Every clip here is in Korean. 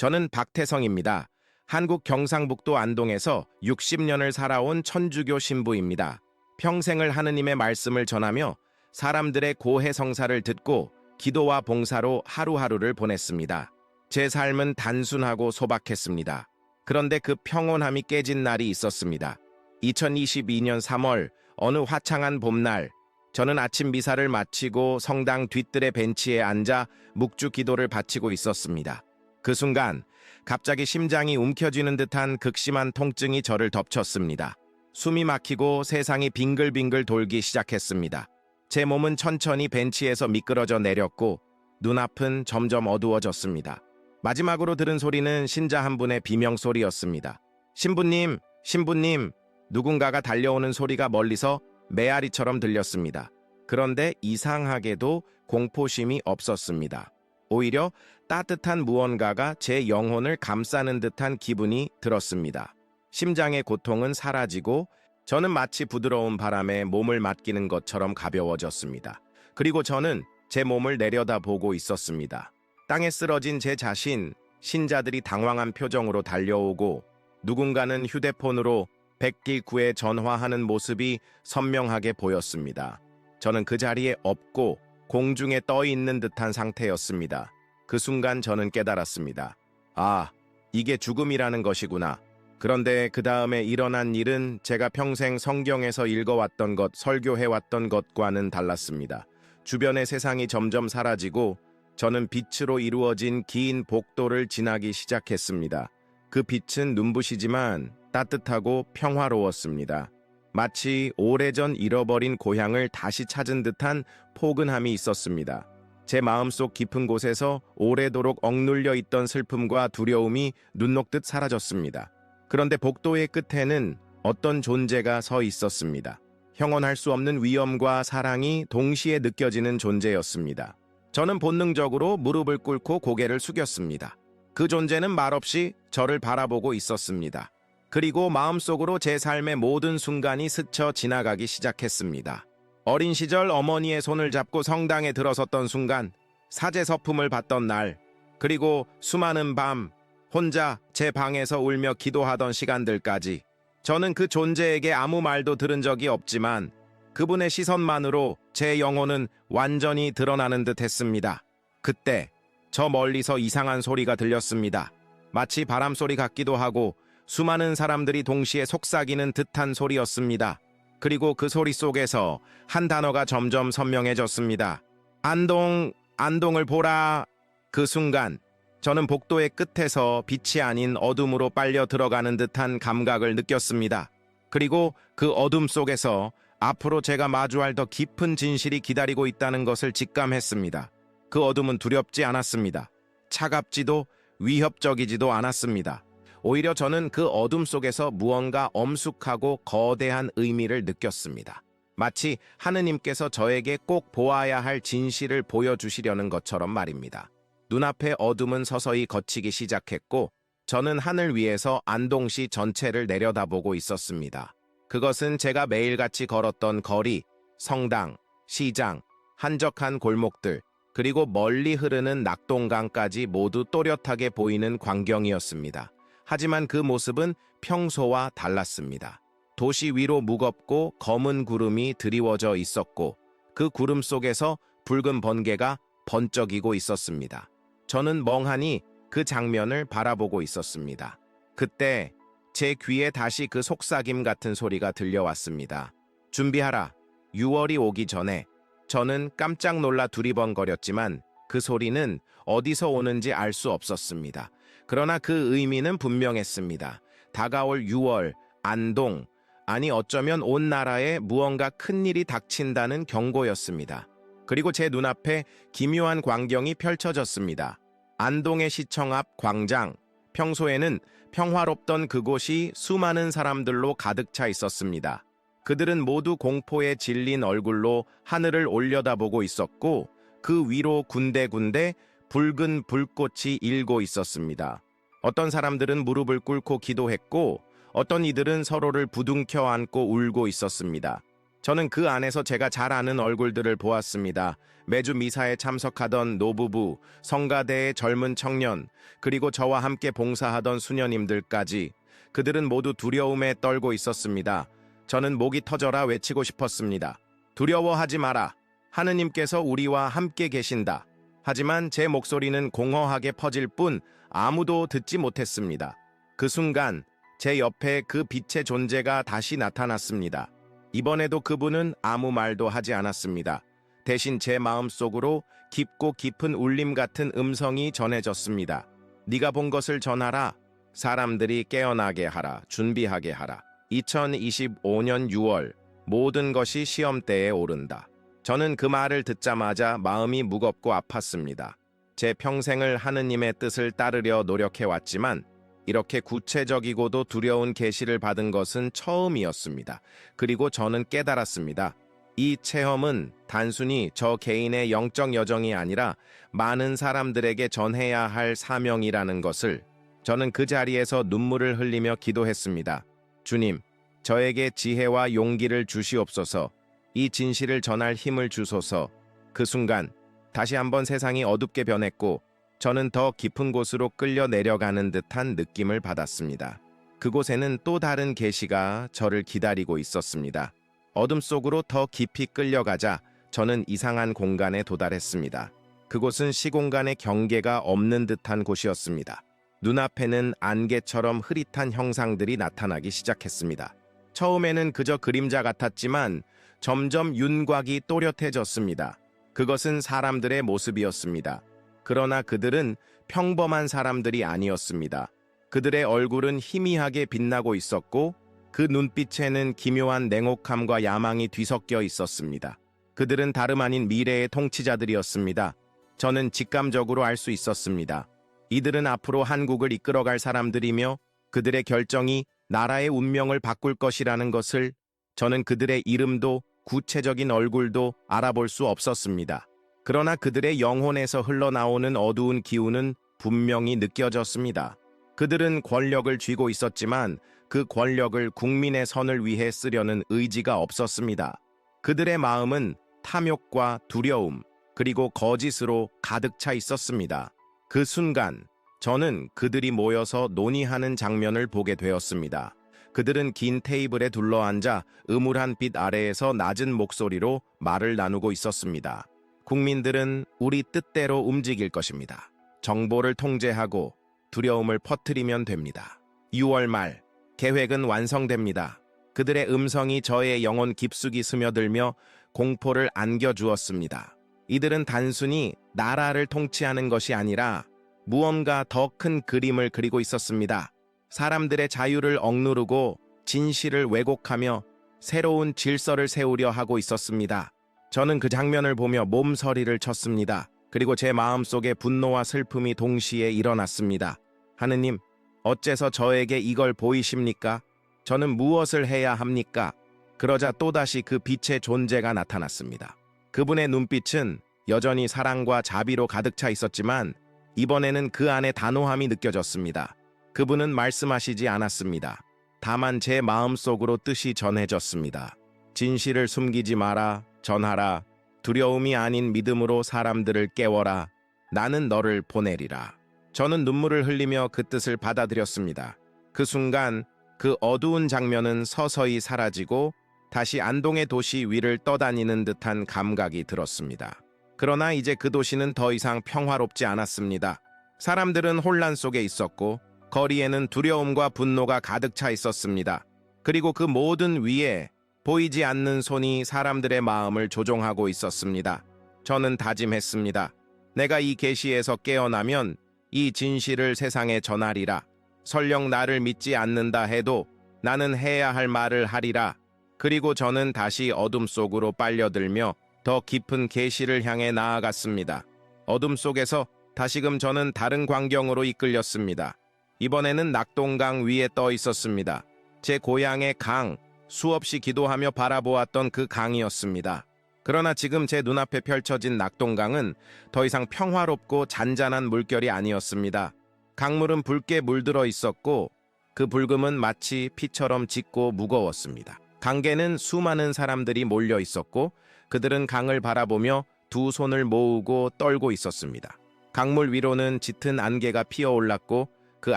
저는 박태성입니다. 한국 경상북도 안동에서 60년을 살아온 천주교 신부입니다. 평생을 하느님의 말씀을 전하며 사람들의 고해 성사를 듣고 기도와 봉사로 하루하루를 보냈습니다. 제 삶은 단순하고 소박했습니다. 그런데 그 평온함이 깨진 날이 있었습니다. 2022년 3월 어느 화창한 봄날 저는 아침 미사를 마치고 성당 뒤뜰의 벤치에 앉아 묵주 기도를 바치고 있었습니다. 그 순간 갑자기 심장이 움켜쥐는 듯한 극심한 통증이 저를 덮쳤습니다. 숨이 막히고 세상이 빙글빙글 돌기 시작했습니다. 제 몸은 천천히 벤치에서 미끄러져 내렸고 눈앞은 점점 어두워졌습니다. 마지막으로 들은 소리는 신자 한 분의 비명 소리였습니다. 신부님, 신부님, 누군가가 달려오는 소리가 멀리서 메아리처럼 들렸습니다. 그런데 이상하게도 공포심이 없었습니다. 오히려 따뜻한 무언가가 제 영혼을 감싸는 듯한 기분이 들었습니다. 심장의 고통은 사라지고 저는 마치 부드러운 바람에 몸을 맡기는 것처럼 가벼워졌습니다. 그리고 저는 제 몸을 내려다보고 있었습니다. 땅에 쓰러진 제 자신, 신자들이 당황한 표정으로 달려오고 누군가는 휴대폰으로 109에 전화하는 모습이 선명하게 보였습니다. 저는 그 자리에 없고 공중에 떠 있는 듯한 상태였습니다. 그 순간 저는 깨달았습니다. 아, 이게 죽음이라는 것이구나. 그런데 그 다음에 일어난 일은 제가 평생 성경에서 읽어왔던 것, 설교해왔던 것과는 달랐습니다. 주변의 세상이 점점 사라지고 저는 빛으로 이루어진 긴 복도를 지나기 시작했습니다. 그 빛은 눈부시지만 따뜻하고 평화로웠습니다. 마치 오래전 잃어버린 고향을 다시 찾은 듯한 포근함이 있었습니다. 제 마음속 깊은 곳에서 오래도록 억눌려 있던 슬픔과 두려움이 눈 녹듯 사라졌습니다. 그런데 복도의 끝에는 어떤 존재가 서 있었습니다. 형언할 수 없는 위엄과 사랑이 동시에 느껴지는 존재였습니다. 저는 본능적으로 무릎을 꿇고 고개를 숙였습니다. 그 존재는 말없이 저를 바라보고 있었습니다. 그리고 마음속으로 제 삶의 모든 순간이 스쳐 지나가기 시작했습니다. 어린 시절 어머니의 손을 잡고 성당에 들어섰던 순간, 사제 서품을 받던 날, 그리고 수많은 밤, 혼자 제 방에서 울며 기도하던 시간들까지, 저는 그 존재에게 아무 말도 들은 적이 없지만, 그분의 시선만으로 제 영혼은 완전히 드러나는 듯 했습니다. 그때, 저 멀리서 이상한 소리가 들렸습니다. 마치 바람 소리 같기도 하고, 수많은 사람들이 동시에 속삭이는 듯한 소리였습니다. 그리고 그 소리 속에서 한 단어가 점점 선명해졌습니다. 안동, 안동을 보라. 그 순간 저는 복도의 끝에서 빛이 아닌 어둠으로 빨려 들어가는 듯한 감각을 느꼈습니다. 그리고 그 어둠 속에서 앞으로 제가 마주할 더 깊은 진실이 기다리고 있다는 것을 직감했습니다. 그 어둠은 두렵지 않았습니다. 차갑지도 위협적이지도 않았습니다. 오히려 저는 그 어둠 속에서 무언가 엄숙하고 거대한 의미를 느꼈습니다. 마치 하느님께서 저에게 꼭 보아야 할 진실을 보여주시려는 것처럼 말입니다. 눈앞의 어둠은 서서히 걷히기 시작했고 저는 하늘 위에서 안동시 전체를 내려다보고 있었습니다. 그것은 제가 매일같이 걸었던 거리, 성당, 시장, 한적한 골목들, 그리고 멀리 흐르는 낙동강까지 모두 또렷하게 보이는 광경이었습니다. 하지만 그 모습은 평소와 달랐습니다. 도시 위로 무겁고 검은 구름이 드리워져 있었고 그 구름 속에서 붉은 번개가 번쩍이고 있었습니다. 저는 멍하니 그 장면을 바라보고 있었습니다. 그때 제 귀에 다시 그 속삭임 같은 소리가 들려왔습니다. 준비하라. 6월이 오기 전에 저는 깜짝 놀라 두리번거렸지만 그 소리는 어디서 오는지 알 수 없었습니다. 그러나 그 의미는 분명했습니다. 다가올 6월, 안동, 아니 어쩌면 온 나라에 무언가 큰 일이 닥친다는 경고였습니다. 그리고 제 눈앞에 기묘한 광경이 펼쳐졌습니다. 안동의 시청 앞 광장, 평소에는 평화롭던 그곳이 수많은 사람들로 가득 차 있었습니다. 그들은 모두 공포에 질린 얼굴로 하늘을 올려다보고 있었고 그 위로 군데군데 붉은 불꽃이 일고 있었습니다. 어떤 사람들은 무릎을 꿇고 기도했고 어떤 이들은 서로를 부둥켜 안고 울고 있었습니다. 저는 그 안에서 제가 잘 아는 얼굴들을 보았습니다. 매주 미사에 참석하던 노부부, 성가대의 젊은 청년, 그리고 저와 함께 봉사하던 수녀님들까지 그들은 모두 두려움에 떨고 있었습니다. 저는 목이 터져라 외치고 싶었습니다. 두려워하지 마라. 하느님께서 우리와 함께 계신다. 하지만 제 목소리는 공허하게 퍼질 뿐 아무도 듣지 못했습니다. 그 순간 제 옆에 그 빛의 존재가 다시 나타났습니다. 이번에도 그분은 아무 말도 하지 않았습니다. 대신 제 마음속으로 깊고 깊은 울림 같은 음성이 전해졌습니다. 네가 본 것을 전하라. 사람들이 깨어나게 하라. 준비하게 하라. 2025년 6월 모든 것이 시험대에 오른다. 저는 그 말을 듣자마자 마음이 무겁고 아팠습니다. 제 평생을 하느님의 뜻을 따르려 노력해 왔지만 이렇게 구체적이고도 두려운 계시를 받은 것은 처음이었습니다. 그리고 저는 깨달았습니다. 이 체험은 단순히 저 개인의 영적 여정이 아니라 많은 사람들에게 전해야 할 사명이라는 것을 저는 그 자리에서 눈물을 흘리며 기도했습니다. 주님, 저에게 지혜와 용기를 주시옵소서. 이 진실을 전할 힘을 주소서. 그 순간 다시 한번 세상이 어둡게 변했고 저는 더 깊은 곳으로 끌려 내려가는 듯한 느낌을 받았습니다. 그곳에는 또 다른 계시가 저를 기다리고 있었습니다. 어둠 속으로 더 깊이 끌려가자 저는 이상한 공간에 도달했습니다. 그곳은 시공간의 경계가 없는 듯한 곳이었습니다. 눈앞에는 안개처럼 흐릿한 형상들이 나타나기 시작했습니다. 처음에는 그저 그림자 같았지만 점점 윤곽이 또렷해졌습니다. 그것은 사람들의 모습이었습니다. 그러나 그들은 평범한 사람들이 아니었습니다. 그들의 얼굴은 희미하게 빛나고 있었고 그 눈빛에는 기묘한 냉혹함과 야망이 뒤섞여 있었습니다. 그들은 다름 아닌 미래의 통치자들이었습니다. 저는 직감적으로 알 수 있었습니다. 이들은 앞으로 한국을 이끌어갈 사람들이며 그들의 결정이 나라의 운명을 바꿀 것이라는 것을 저는 그들의 이름도 구체적인 얼굴도 알아볼 수 없었습니다. 그러나 그들의 영혼에서 흘러나오는 어두운 기운은 분명히 느껴졌습니다. 그들은 권력을 쥐고 있었지만 그 권력을 국민의 선을 위해 쓰려는 의지가 없었습니다. 그들의 마음은 탐욕과 두려움, 그리고 거짓으로 가득 차 있었습니다. 그 순간 저는 그들이 모여서 논의하는 장면을 보게 되었습니다. 그들은 긴 테이블에 둘러앉아 음울한 빛 아래에서 낮은 목소리로 말을 나누고 있었습니다. 국민들은 우리 뜻대로 움직일 것입니다. 정보를 통제하고 두려움을 퍼뜨리면 됩니다. 6월 말 계획은 완성됩니다. 그들의 음성이 저의 영혼 깊숙이 스며들며 공포를 안겨주었습니다. 이들은 단순히 나라를 통치하는 것이 아니라 무언가 더 큰 그림을 그리고 있었습니다. 사람들의 자유를 억누르고 진실을 왜곡하며 새로운 질서를 세우려 하고 있었습니다. 저는 그 장면을 보며 몸서리를 쳤습니다. 그리고 제 마음속에 분노와 슬픔이 동시에 일어났습니다. 하느님, 어째서 저에게 이걸 보이십니까? 저는 무엇을 해야 합니까? 그러자 또다시 그 빛의 존재가 나타났습니다. 그분의 눈빛은 여전히 사랑과 자비로 가득 차 있었지만 이번에는 그 안에 단호함이 느껴졌습니다. 그분은 말씀하시지 않았습니다. 다만 제 마음속으로 뜻이 전해졌습니다. 진실을 숨기지 마라, 전하라. 두려움이 아닌 믿음으로 사람들을 깨워라. 나는 너를 보내리라. 저는 눈물을 흘리며 그 뜻을 받아들였습니다. 그 순간 그 어두운 장면은 서서히 사라지고 다시 안동의 도시 위를 떠다니는 듯한 감각이 들었습니다. 그러나 이제 그 도시는 더 이상 평화롭지 않았습니다. 사람들은 혼란 속에 있었고 거리에는 두려움과 분노가 가득 차 있었습니다. 그리고 그 모든 위에 보이지 않는 손이 사람들의 마음을 조종하고 있었습니다. 저는 다짐했습니다. 내가 이 계시에서 깨어나면 이 진실을 세상에 전하리라. 설령 나를 믿지 않는다 해도 나는 해야 할 말을 하리라. 그리고 저는 다시 어둠 속으로 빨려들며 더 깊은 계시를 향해 나아갔습니다. 어둠 속에서 다시금 저는 다른 광경으로 이끌렸습니다. 이번에는 낙동강 위에 떠 있었습니다. 제 고향의 강, 수없이 기도하며 바라보았던 그 강이었습니다. 그러나 지금 제 눈앞에 펼쳐진 낙동강은 더 이상 평화롭고 잔잔한 물결이 아니었습니다. 강물은 붉게 물들어 있었고 그 붉음은 마치 피처럼 짙고 무거웠습니다. 강계는 수많은 사람들이 몰려 있었고 그들은 강을 바라보며 두 손을 모으고 떨고 있었습니다. 강물 위로는 짙은 안개가 피어올랐고 그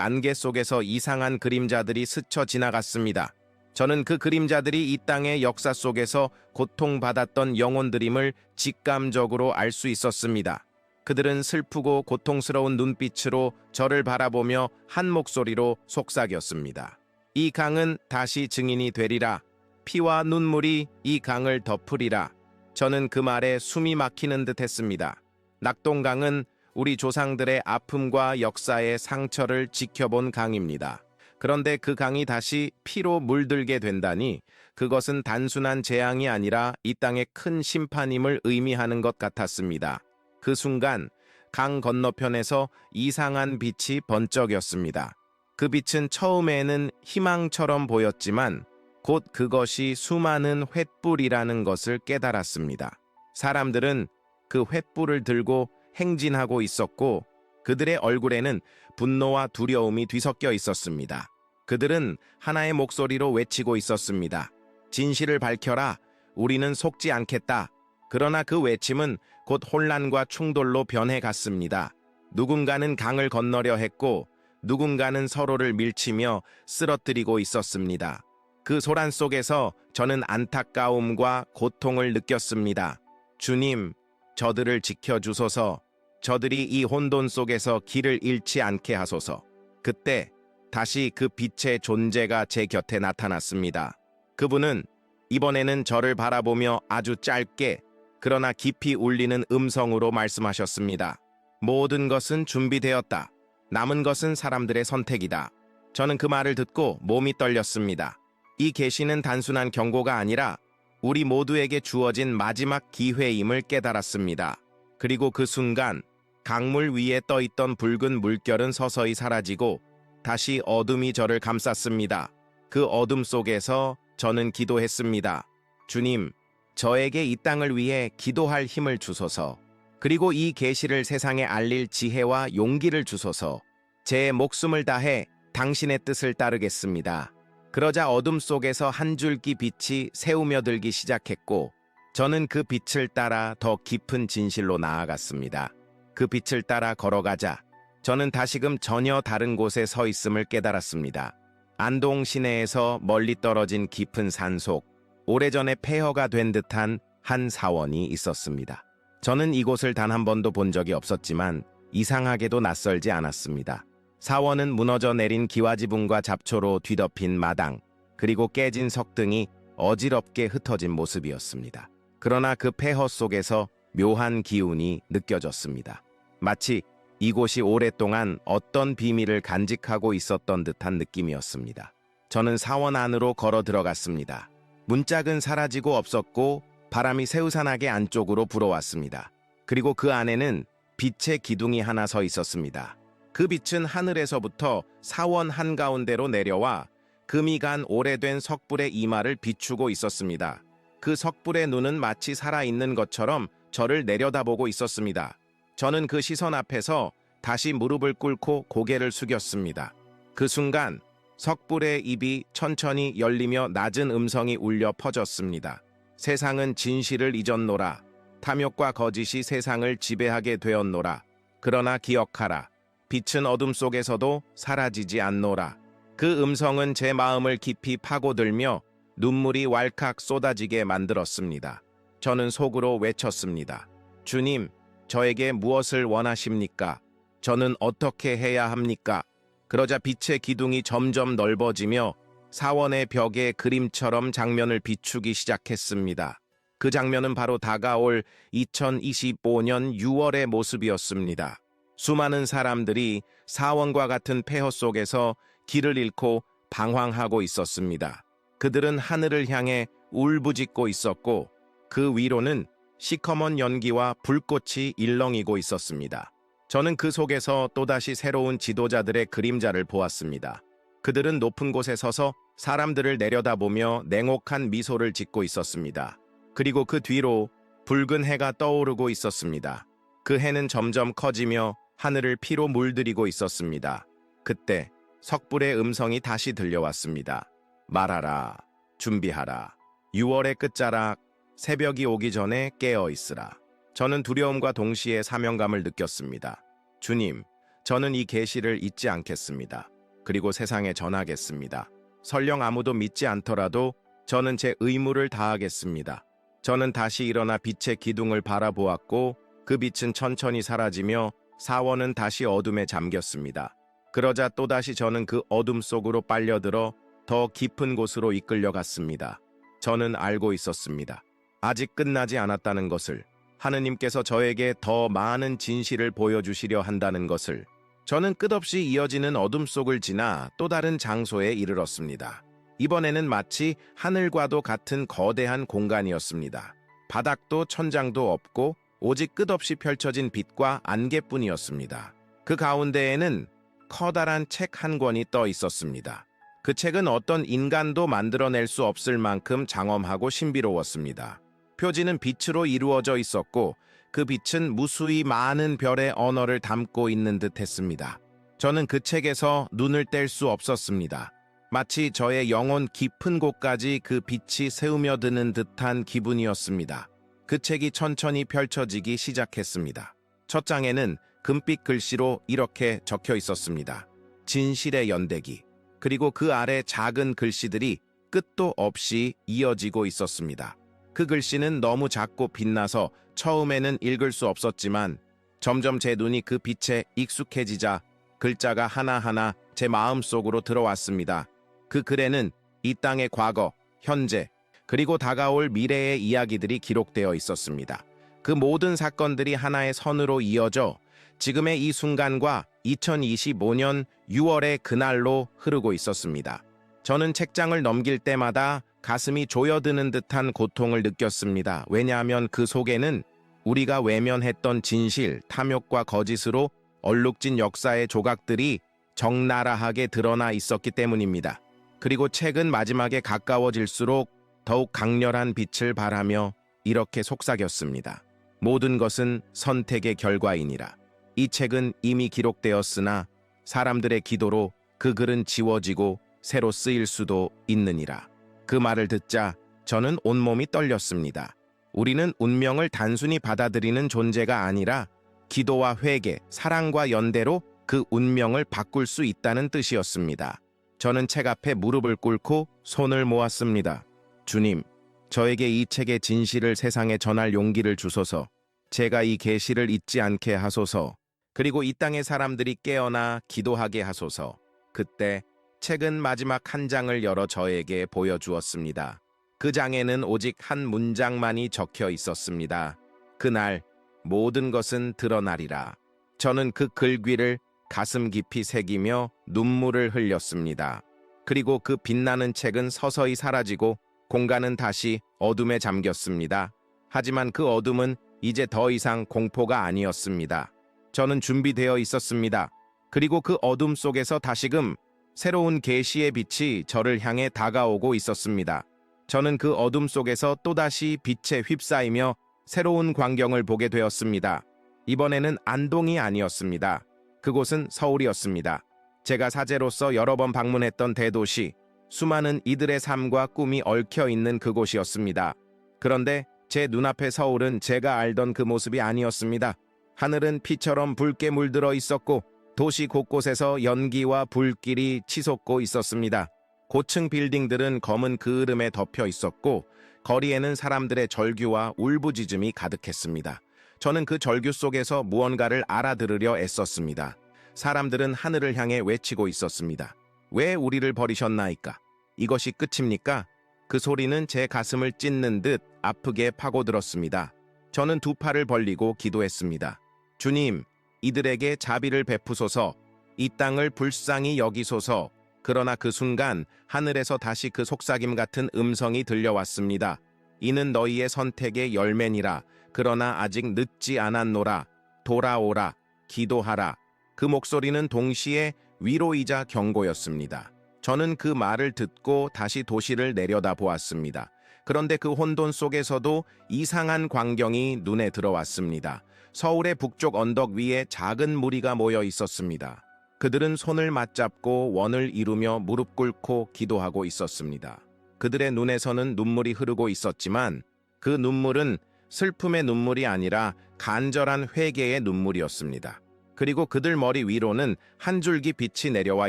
안개 속에서 이상한 그림자들이 스쳐 지나갔습니다. 저는 그 그림자들이 이 땅의 역사 속에서 고통받았던 영혼들임을 직감적으로 알 수 있었습니다. 그들은 슬프고 고통스러운 눈빛으로 저를 바라보며 한 목소리로 속삭였습니다. 이 강은 다시 증인이 되리라. 피와 눈물이 이 강을 덮으리라. 저는 그 말에 숨이 막히는 듯 했습니다. 낙동강은 우리 조상들의 아픔과 역사의 상처를 지켜본 강입니다. 그런데 그 강이 다시 피로 물들게 된다니 그것은 단순한 재앙이 아니라 이 땅의 큰 심판임을 의미하는 것 같았습니다. 그 순간 강 건너편에서 이상한 빛이 번쩍였습니다. 그 빛은 처음에는 희망처럼 보였지만 곧 그것이 수많은 횃불이라는 것을 깨달았습니다. 사람들은 그 횃불을 들고 행진하고 있었고 그들의 얼굴에는 분노와 두려움이 뒤섞여 있었습니다. 그들은 하나의 목소리로 외치고 있었습니다. 진실을 밝혀라. 우리는 속지 않겠다. 그러나 그 외침은 곧 혼란과 충돌로 변해갔습니다. 누군가는 강을 건너려 했고 누군가는 서로를 밀치며 쓰러뜨리고 있었습니다. 그 소란 속에서 저는 안타까움과 고통을 느꼈습니다. 주님, 저들을 지켜주소서. 저들이 이 혼돈 속에서 길을 잃지 않게 하소서. 그때 다시 그 빛의 존재가 제 곁에 나타났습니다. 그분은 이번에는 저를 바라보며 아주 짧게 그러나 깊이 울리는 음성으로 말씀하셨습니다. 모든 것은 준비되었다. 남은 것은 사람들의 선택이다. 저는 그 말을 듣고 몸이 떨렸습니다. 이 계시는 단순한 경고가 아니라 우리 모두에게 주어진 마지막 기회임을 깨달았습니다. 그리고 그 순간 강물 위에 떠 있던 붉은 물결은 서서히 사라지고 다시 어둠이 저를 감쌌습니다. 그 어둠 속에서 저는 기도했습니다. 주님, 저에게 이 땅을 위해 기도할 힘을 주소서. 그리고 이 계시를 세상에 알릴 지혜와 용기를 주소서. 제 목숨을 다해 당신의 뜻을 따르겠습니다. 그러자 어둠 속에서 한 줄기 빛이 새우며 들기 시작했고 저는 그 빛을 따라 더 깊은 진실로 나아갔습니다. 그 빛을 따라 걸어가자 저는 다시금 전혀 다른 곳에 서 있음을 깨달았습니다. 안동 시내에서 멀리 떨어진 깊은 산속, 오래전에 폐허가 된 듯한 한 사원이 있었습니다. 저는 이곳을 단 한 번도 본 적이 없었지만 이상하게도 낯설지 않았습니다. 사원은 무너져 내린 기와지붕과 잡초로 뒤덮인 마당, 그리고 깨진 석등이 어지럽게 흩어진 모습이었습니다. 그러나 그 폐허 속에서 묘한 기운이 느껴졌습니다. 마치 이곳이 오랫동안 어떤 비밀을 간직하고 있었던 듯한 느낌이었습니다. 저는 사원 안으로 걸어 들어갔습니다. 문짝은 사라지고 없었고 바람이 새우산하게 안쪽으로 불어왔습니다. 그리고 그 안에는 빛의 기둥이 하나 서 있었습니다. 그 빛은 하늘에서부터 사원 한가운데로 내려와 금이 간 오래된 석불의 이마를 비추고 있었습니다. 그 석불의 눈은 마치 살아있는 것처럼 저를 내려다보고 있었습니다. 저는 그 시선 앞에서 다시 무릎을 꿇고 고개를 숙였습니다. 그 순간 석불의 입이 천천히 열리며 낮은 음성이 울려 퍼졌습니다. 세상은 진실을 잊었노라. 탐욕과 거짓이 세상을 지배하게 되었노라. 그러나 기억하라. 빛은 어둠 속에서도 사라지지 않노라. 그 음성은 제 마음을 깊이 파고들며 눈물이 왈칵 쏟아지게 만들었습니다. 저는 속으로 외쳤습니다. 주님, 저에게 무엇을 원하십니까? 저는 어떻게 해야 합니까? 그러자 빛의 기둥이 점점 넓어지며 사원의 벽에 그림처럼 장면을 비추기 시작했습니다. 그 장면은 바로 다가올 2025년 6월의 모습이었습니다. 수많은 사람들이 사원과 같은 폐허 속에서 길을 잃고 방황하고 있었습니다. 그들은 하늘을 향해 울부짖고 있었고 그 위로는 시커먼 연기와 불꽃이 일렁이고 있었습니다. 저는 그 속에서 또다시 새로운 지도자들의 그림자를 보았습니다. 그들은 높은 곳에 서서 사람들을 내려다보며 냉혹한 미소를 짓고 있었습니다. 그리고 그 뒤로 붉은 해가 떠오르고 있었습니다. 그 해는 점점 커지며 하늘을 피로 물들이고 있었습니다. 그때 석불의 음성이 다시 들려왔습니다. 말하라. 준비하라. 6월의 끝자락, 새벽이 오기 전에 깨어 있으라. 저는 두려움과 동시에 사명감을 느꼈습니다. 주님, 저는 이 계시를 잊지 않겠습니다. 그리고 세상에 전하겠습니다. 설령 아무도 믿지 않더라도 저는 제 의무를 다하겠습니다. 저는 다시 일어나 빛의 기둥을 바라보았고 그 빛은 천천히 사라지며 사원은 다시 어둠에 잠겼습니다. 그러자 또다시 저는 그 어둠 속으로 빨려들어 더 깊은 곳으로 이끌려 갔습니다. 저는 알고 있었습니다. 아직 끝나지 않았다는 것을, 하느님께서 저에게 더 많은 진실을 보여주시려 한다는 것을, 저는 끝없이 이어지는 어둠 속을 지나 또 다른 장소에 이르렀습니다. 이번에는 마치 하늘과도 같은 거대한 공간이었습니다. 바닥도 천장도 없고 오직 끝없이 펼쳐진 빛과 안개뿐이었습니다. 그 가운데에는 커다란 책 한 권이 떠 있었습니다. 그 책은 어떤 인간도 만들어낼 수 없을 만큼 장엄하고 신비로웠습니다. 표지는 빛으로 이루어져 있었고 그 빛은 무수히 많은 별의 언어를 담고 있는 듯 했습니다. 저는 그 책에서 눈을 뗄 수 없었습니다. 마치 저의 영혼 깊은 곳까지 그 빛이 새우며드는 듯한 기분이었습니다. 그 책이 천천히 펼쳐지기 시작했습니다. 첫 장에는 금빛 글씨로 이렇게 적혀 있었습니다. 진실의 연대기. 그리고 그 아래 작은 글씨들이 끝도 없이 이어지고 있었습니다. 그 글씨는 너무 작고 빛나서 처음에는 읽을 수 없었지만 점점 제 눈이 그 빛에 익숙해지자 글자가 하나하나 제 마음속으로 들어왔습니다. 그 글에는 이 땅의 과거, 현재, 그리고 다가올 미래의 이야기들이 기록되어 있었습니다. 그 모든 사건들이 하나의 선으로 이어져 지금의 이 순간과 2025년 6월의 그날로 흐르고 있었습니다. 저는 책장을 넘길 때마다 가슴이 조여드는 듯한 고통을 느꼈습니다. 왜냐하면 그 속에는 우리가 외면했던 진실, 탐욕과 거짓으로 얼룩진 역사의 조각들이 적나라하게 드러나 있었기 때문입니다. 그리고 책은 마지막에 가까워질수록 더욱 강렬한 빛을 발하며 이렇게 속삭였습니다. 모든 것은 선택의 결과이니라. 이 책은 이미 기록되었으나 사람들의 기도로 그 글은 지워지고 새로 쓰일 수도 있느니라. 그 말을 듣자 저는 온몸이 떨렸습니다. 우리는 운명을 단순히 받아들이는 존재가 아니라 기도와 회개, 사랑과 연대로 그 운명을 바꿀 수 있다는 뜻이었습니다. 저는 책 앞에 무릎을 꿇고 손을 모았습니다. 주님, 저에게 이 책의 진실을 세상에 전할 용기를 주소서. 제가 이 계시를 잊지 않게 하소서. 그리고 이 땅의 사람들이 깨어나 기도하게 하소서. 그때 책은 마지막 한 장을 열어 저에게 보여주었습니다. 그 장에는 오직 한 문장만이 적혀 있었습니다. 그날 모든 것은 드러나리라. 저는 그 글귀를 가슴 깊이 새기며 눈물을 흘렸습니다. 그리고 그 빛나는 책은 서서히 사라지고 공간은 다시 어둠에 잠겼습니다. 하지만 그 어둠은 이제 더 이상 공포가 아니었습니다. 저는 준비되어 있었습니다. 그리고 그 어둠 속에서 다시금 새로운 계시의 빛이 저를 향해 다가오고 있었습니다. 저는 그 어둠 속에서 또다시 빛에 휩싸이며 새로운 광경을 보게 되었습니다. 이번에는 안동이 아니었습니다. 그곳은 서울이었습니다. 제가 사제로서 여러 번 방문했던 대도시, 수많은 이들의 삶과 꿈이 얽혀 있는 그곳이었습니다. 그런데 제 눈앞의 서울은 제가 알던 그 모습이 아니었습니다. 하늘은 피처럼 붉게 물들어 있었고 도시 곳곳에서 연기와 불길이 치솟고 있었습니다. 고층 빌딩들은 검은 그을음에 덮여 있었고 거리에는 사람들의 절규와 울부짖음이 가득했습니다. 저는 그 절규 속에서 무언가를 알아들으려 애썼습니다. 사람들은 하늘을 향해 외치고 있었습니다. 왜 우리를 버리셨나이까? 이것이 끝입니까? 그 소리는 제 가슴을 찢는 듯 아프게 파고들었습니다. 저는 두 팔을 벌리고 기도했습니다. 주님, 이들에게 자비를 베푸소서, 이 땅을 불쌍히 여기소서. 그러나 그 순간 하늘에서 다시 그 속삭임 같은 음성이 들려왔습니다. 이는 너희의 선택의 열매니라. 그러나 아직 늦지 않았노라. 돌아오라. 기도하라. 그 목소리는 동시에 위로이자 경고였습니다. 저는 그 말을 듣고 다시 도시를 내려다 보았습니다. 그런데 그 혼돈 속에서도 이상한 광경이 눈에 들어왔습니다. 서울의 북쪽 언덕 위에 작은 무리가 모여 있었습니다. 그들은 손을 맞잡고 원을 이루며 무릎 꿇고 기도하고 있었습니다. 그들의 눈에서는 눈물이 흐르고 있었지만 그 눈물은 슬픔의 눈물이 아니라 간절한 회개의 눈물이었습니다. 그리고 그들 머리 위로는 한 줄기 빛이 내려와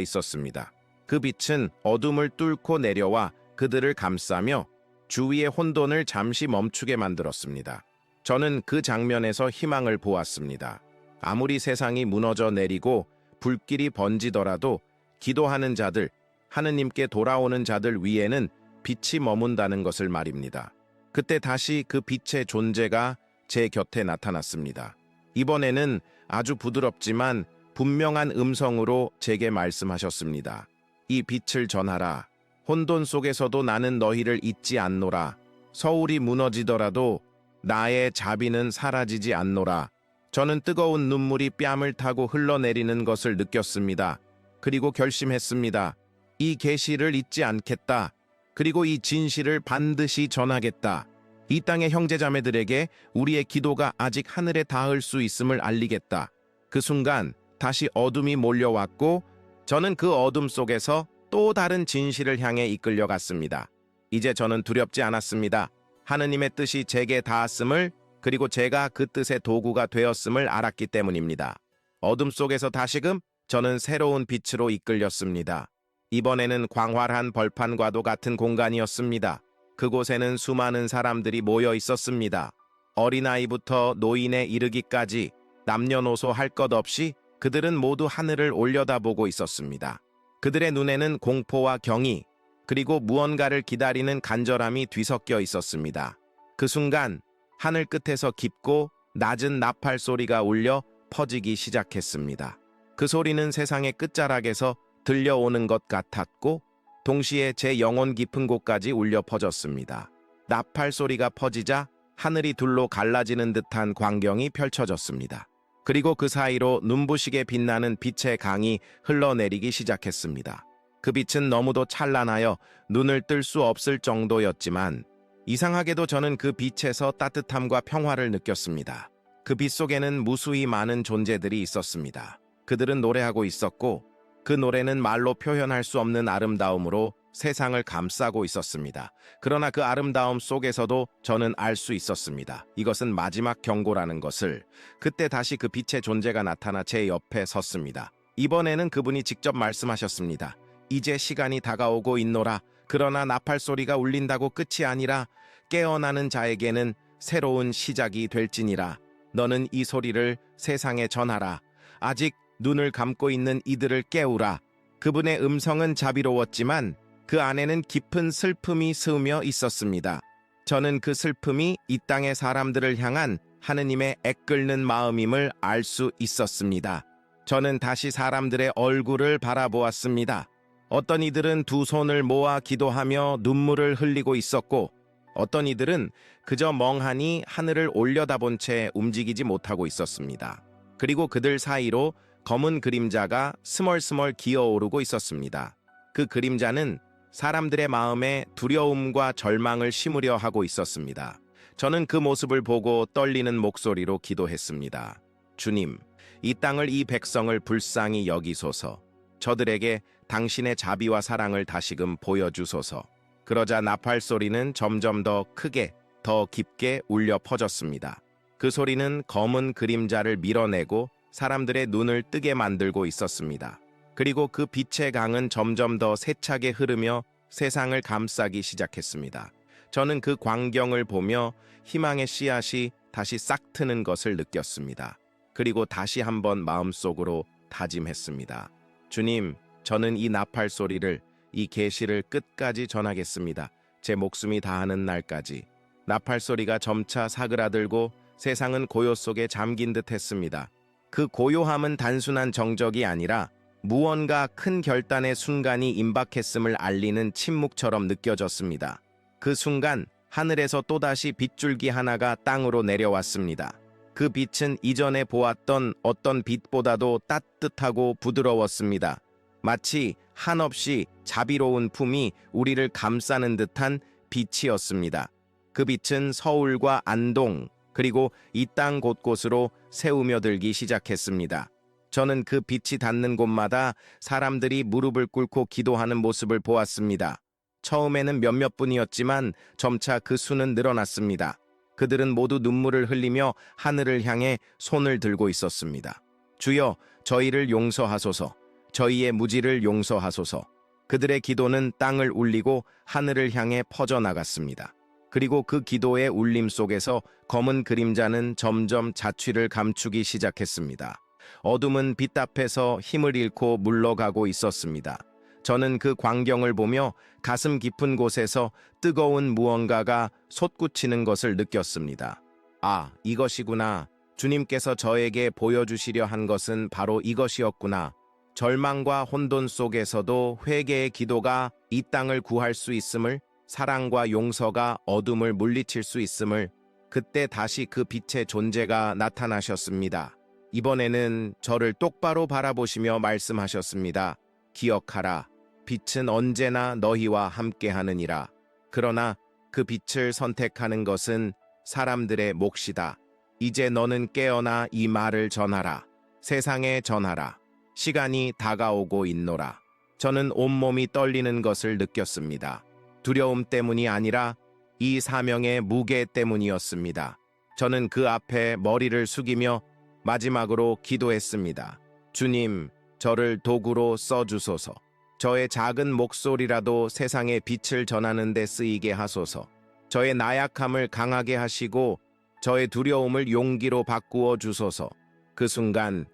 있었습니다. 그 빛은 어둠을 뚫고 내려와 그들을 감싸며 주위의 혼돈을 잠시 멈추게 만들었습니다. 저는 그 장면에서 희망을 보았습니다. 아무리 세상이 무너져 내리고 불길이 번지더라도 기도하는 자들, 하느님께 돌아오는 자들 위에는 빛이 머문다는 것을 말입니다. 그때 다시 그 빛의 존재가 제 곁에 나타났습니다. 이번에는 아주 부드럽지만 분명한 음성으로 제게 말씀하셨습니다. 이 빛을 전하라. 혼돈 속에서도 나는 너희를 잊지 않노라. 서울이 무너지더라도 나의 자비는 사라지지 않노라. 저는 뜨거운 눈물이 뺨을 타고 흘러내리는 것을 느꼈습니다. 그리고 결심했습니다. 이 계시를 잊지 않겠다. 그리고 이 진실을 반드시 전하겠다. 이 땅의 형제자매들에게 우리의 기도가 아직 하늘에 닿을 수 있음을 알리겠다. 그 순간 다시 어둠이 몰려왔고 저는 그 어둠 속에서 또 다른 진실을 향해 이끌려갔습니다. 이제 저는 두렵지 않았습니다. 하느님의 뜻이 제게 닿았음을 그리고 제가 그 뜻의 도구가 되었음을 알았기 때문입니다. 어둠 속에서 다시금 저는 새로운 빛으로 이끌렸습니다. 이번에는 광활한 벌판과도 같은 공간이었습니다. 그곳에는 수많은 사람들이 모여 있었습니다. 어린아이부터 노인에 이르기까지 남녀노소 할 것 없이 그들은 모두 하늘을 올려다보고 있었습니다. 그들의 눈에는 공포와 경의, 그리고 무언가를 기다리는 간절함이 뒤섞여 있었습니다. 그 순간 하늘 끝에서 깊고 낮은 나팔 소리가 울려 퍼지기 시작했습니다. 그 소리는 세상의 끝자락에서 들려오는 것 같았고 동시에 제 영혼 깊은 곳까지 울려 퍼졌습니다. 나팔 소리가 퍼지자 하늘이 둘로 갈라지는 듯한 광경이 펼쳐졌습니다. 그리고 그 사이로 눈부시게 빛나는 빛의 강이 흘러내리기 시작했습니다. 그 빛은 너무도 찬란하여 눈을 뜰 수 없을 정도였지만 이상하게도 저는 그 빛에서 따뜻함과 평화를 느꼈습니다. 그 빛 속에는 무수히 많은 존재들이 있었습니다. 그들은 노래하고 있었고 그 노래는 말로 표현할 수 없는 아름다움으로 세상을 감싸고 있었습니다. 그러나 그 아름다움 속에서도 저는 알 수 있었습니다. 이것은 마지막 경고라는 것을 그때 다시 그 빛의 존재가 나타나 제 옆에 섰습니다. 이번에는 그분이 직접 말씀하셨습니다. 이제 시간이 다가오고 있노라. 그러나 나팔 소리가 울린다고 끝이 아니라 깨어나는 자에게는 새로운 시작이 될지니라. 너는 이 소리를 세상에 전하라. 아직 눈을 감고 있는 이들을 깨우라. 그분의 음성은 자비로웠지만 그 안에는 깊은 슬픔이 스며 있었습니다. 저는 그 슬픔이 이 땅의 사람들을 향한 하느님의 애끓는 마음임을 알 수 있었습니다. 저는 다시 사람들의 얼굴을 바라보았습니다. 어떤 이들은 두 손을 모아 기도하며 눈물을 흘리고 있었고 어떤 이들은 그저 멍하니 하늘을 올려다본 채 움직이지 못하고 있었습니다. 그리고 그들 사이로 검은 그림자가 스멀스멀 기어오르고 있었습니다. 그 그림자는 사람들의 마음에 두려움과 절망을 심으려 하고 있었습니다. 저는 그 모습을 보고 떨리는 목소리로 기도했습니다. 주님, 이 땅을 이 백성을 불쌍히 여기소서. 저들에게 당신의 자비와 사랑을 다시금 보여주소서. 그러자 나팔 소리는 점점 더 크게, 더 깊게 울려 퍼졌습니다. 그 소리는 검은 그림자를 밀어내고 사람들의 눈을 뜨게 만들고 있었습니다. 그리고 그 빛의 강은 점점 더 세차게 흐르며 세상을 감싸기 시작했습니다. 저는 그 광경을 보며 희망의 씨앗이 다시 싹 트는 것을 느꼈습니다. 그리고 다시 한번 마음속으로 다짐했습니다. 주님, 저는 이 나팔 소리를 이 계시를 끝까지 전하겠습니다. 제 목숨이 다하는 날까지. 나팔 소리가 점차 사그라들고 세상은 고요 속에 잠긴 듯 했습니다. 그 고요함은 단순한 정적이 아니라 무언가 큰 결단의 순간이 임박했음을 알리는 침묵처럼 느껴졌습니다. 그 순간 하늘에서 또다시 빗줄기 하나가 땅으로 내려왔습니다. 그 빛은 이전에 보았던 어떤 빛보다도 따뜻하고 부드러웠습니다. 마치 한없이 자비로운 품이 우리를 감싸는 듯한 빛이었습니다. 그 빛은 서울과 안동, 그리고 이 땅 곳곳으로 세우며 들기 시작했습니다. 저는 그 빛이 닿는 곳마다 사람들이 무릎을 꿇고 기도하는 모습을 보았습니다. 처음에는 몇몇 분이었지만 점차 그 수는 늘어났습니다. 그들은 모두 눈물을 흘리며 하늘을 향해 손을 들고 있었습니다. 주여, 저희를 용서하소서. 저희의 무지를 용서하소서. 그들의 기도는 땅을 울리고 하늘을 향해 퍼져나갔습니다. 그리고 그 기도의 울림 속에서 검은 그림자는 점점 자취를 감추기 시작했습니다. 어둠은 빛 앞에서 힘을 잃고 물러가고 있었습니다. 저는 그 광경을 보며 가슴 깊은 곳에서 뜨거운 무언가가 솟구치는 것을 느꼈습니다. 아, 이것이구나. 주님께서 저에게 보여주시려 한 것은 바로 이것이었구나. 절망과 혼돈 속에서도 회개의 기도가 이 땅을 구할 수 있음을, 사랑과 용서가 어둠을 물리칠 수 있음을, 그때 다시 그 빛의 존재가 나타나셨습니다. 이번에는 저를 똑바로 바라보시며 말씀하셨습니다. 기억하라. 빛은 언제나 너희와 함께하느니라. 그러나 그 빛을 선택하는 것은 사람들의 몫이다. 이제 너는 깨어나 이 말을 전하라. 세상에 전하라. 시간이 다가오고 있노라. 저는 온몸이 떨리는 것을 느꼈습니다. 두려움 때문이 아니라 이 사명의 무게 때문이었습니다. 저는 그 앞에 머리를 숙이며 마지막으로 기도했습니다. 주님, 저를 도구로 써주소서. 저의 작은 목소리라도 세상에 빛을 전하는 데 쓰이게 하소서. 저의 나약함을 강하게 하시고 저의 두려움을 용기로 바꾸어 주소서. 그 순간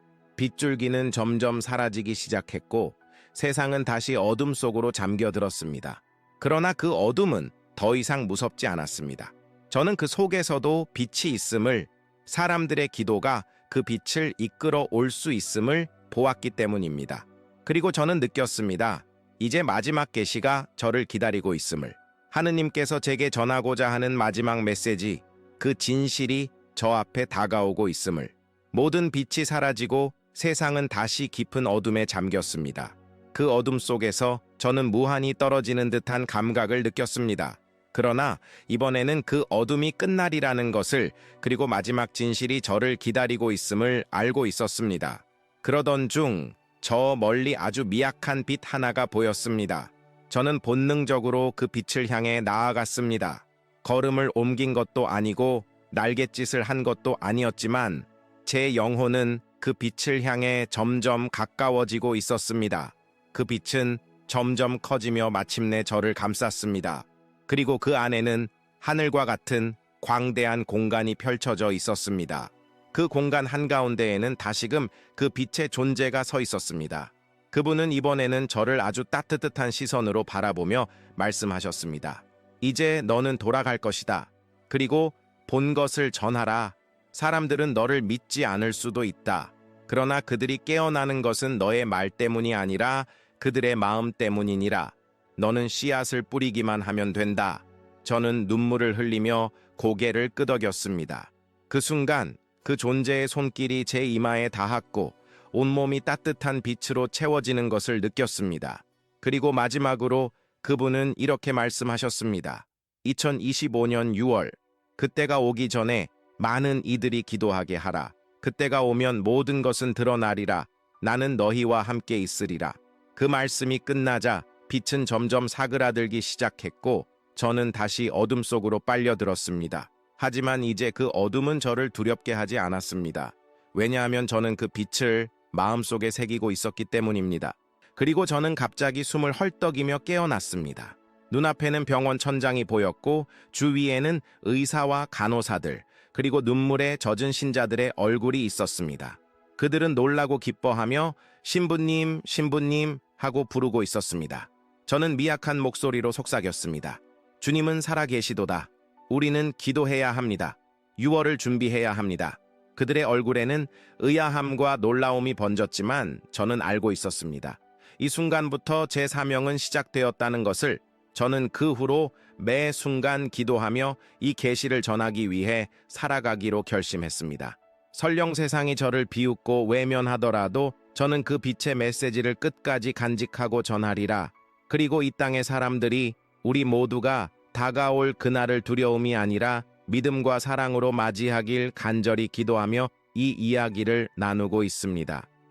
빗줄기는 점점 사라지기 시작했고 세상은 다시 어둠 속으로 잠겨들었습니다. 그러나 그 어둠은 더 이상 무섭지 않았습니다. 저는 그 속에서도 빛이 있음을 사람들의 기도가 그 빛을 이끌어 올 수 있음을 보았기 때문입니다. 그리고 저는 느꼈습니다. 이제 마지막 계시가 저를 기다리고 있음을. 하느님께서 제게 전하고자 하는 마지막 메시지, 그 진실이 저 앞에 다가오고 있음을. 모든 빛이 사라지고 세상은 다시 깊은 어둠에 잠겼습니다. 그 어둠 속에서 저는 무한히 떨어지는 듯한 감각을 느꼈습니다. 그러나 이번에는 그 어둠이 끝날이라는 것을 그리고 마지막 진실이 저를 기다리고 있음을 알고 있었습니다. 그러던 중 저 멀리 아주 미약한 빛 하나가 보였습니다. 저는 본능적으로 그 빛을 향해 나아갔습니다. 걸음을 옮긴 것도 아니고 날갯짓을 한 것도 아니었지만 제 영혼은 그 빛을 향해 점점 가까워지고 있었습니다. 그 빛은 점점 커지며 마침내 저를 감쌌습니다. 그리고 그 안에는 하늘과 같은 광대한 공간이 펼쳐져 있었습니다. 그 공간 한가운데에는 다시금 그 빛의 존재가 서 있었습니다. 그분은 이번에는 저를 아주 따뜻한 시선으로 바라보며 말씀하셨습니다. 이제 너는 돌아갈 것이다. 그리고 본 것을 전하라. 사람들은 너를 믿지 않을 수도 있다. 그러나 그들이 깨어나는 것은 너의 말 때문이 아니라 그들의 마음 때문이니라. 너는 씨앗을 뿌리기만 하면 된다. 저는 눈물을 흘리며 고개를 끄덕였습니다. 그 순간 그 존재의 손길이 제 이마에 닿았고 온몸이 따뜻한 빛으로 채워지는 것을 느꼈습니다. 그리고 마지막으로 그분은 이렇게 말씀하셨습니다. 2025년 6월, 그때가 오기 전에 많은 이들이 기도하게 하라. 그때가 오면 모든 것은 드러나리라. 나는 너희와 함께 있으리라. 그 말씀이 끝나자 빛은 점점 사그라들기 시작했고 저는 다시 어둠 속으로 빨려들었습니다. 하지만 이제 그 어둠은 저를 두렵게 하지 않았습니다. 왜냐하면 저는 그 빛을 마음속에 새기고 있었기 때문입니다. 그리고 저는 갑자기 숨을 헐떡이며 깨어났습니다. 눈앞에는 병원 천장이 보였고 주위에는 의사와 간호사들 그리고 눈물에 젖은 신자들의 얼굴이 있었습니다. 그들은 놀라고 기뻐하며 신부님, 신부님 하고 부르고 있었습니다. 저는 미약한 목소리로 속삭였습니다. 주님은 살아계시도다. 우리는 기도해야 합니다. 유월을 준비해야 합니다. 그들의 얼굴에는 의아함과 놀라움이 번졌지만 저는 알고 있었습니다. 이 순간부터 제 사명은 시작되었다는 것을 저는 그 후로 매 순간 기도하며 이 계시를 전하기 위해 살아가기로 결심했습니다. 설령 세상이 저를 비웃고 외면하더라도 저는 그 빛의 메시지를 끝까지 간직하고 전하리라. 그리고 이 땅의 사람들이 우리 모두가 다가올 그날을 두려움이 아니라 믿음과 사랑으로 맞이하길 간절히 기도하며 이 이야기를 나누고 있습니다.